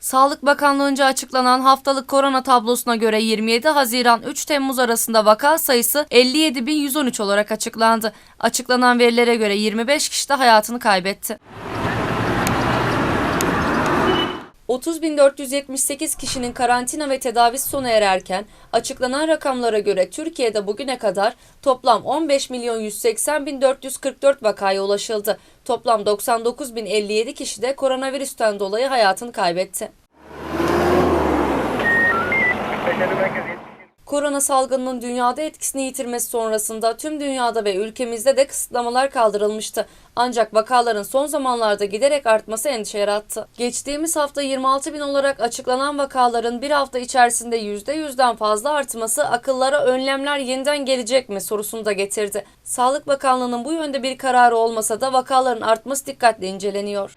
Sağlık Bakanlığı'nca açıklanan haftalık korona tablosuna göre 27 Haziran 3 Temmuz arasında vaka sayısı 57.113 olarak açıklandı. Açıklanan verilere göre 25 kişi de hayatını kaybetti. 30.478 kişinin karantina ve tedavisi sona ererken açıklanan rakamlara göre Türkiye'de bugüne kadar toplam 15.180.444 vakaya ulaşıldı. Toplam 99.057 kişi de koronavirüsten dolayı hayatını kaybetti. Korona salgınının dünyada etkisini yitirmesi sonrasında tüm dünyada ve ülkemizde de kısıtlamalar kaldırılmıştı. Ancak vakaların son zamanlarda giderek artması endişe yarattı. Geçtiğimiz hafta 26 bin olarak açıklanan vakaların bir hafta içerisinde %100'den fazla artması akıllara önlemler yeniden gelecek mi sorusunu da getirdi. Sağlık Bakanlığı'nın bu yönde bir kararı olmasa da vakaların artması dikkatle inceleniyor.